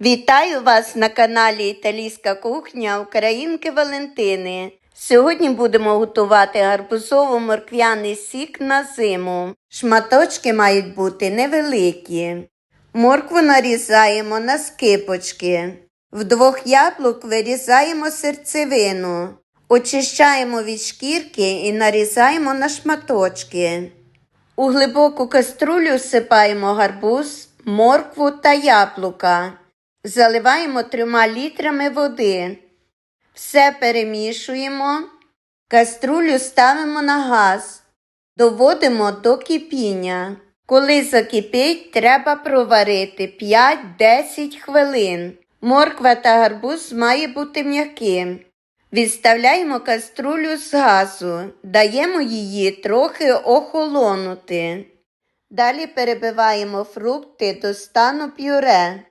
Вітаю вас на каналі Італійська кухня Українки Валентини. Сьогодні будемо готувати гарбузово-морквяний сік на зиму. Шматочки мають бути невеликі. Моркву нарізаємо на скипочки. В двох яблук вирізаємо серцевину. Очищаємо від шкірки і нарізаємо на шматочки. У глибоку каструлю всипаємо гарбуз, моркву та яблука. Заливаємо трьома літрами води. Все перемішуємо. Каструлю ставимо на газ. Доводимо до кипіння. Коли закипить, треба проварити 5-10 хвилин. Морква та гарбуз має бути м'яким. Відставляємо каструлю з газу, даємо її трохи охолонути. Далі перебиваємо фрукти до стану пюре.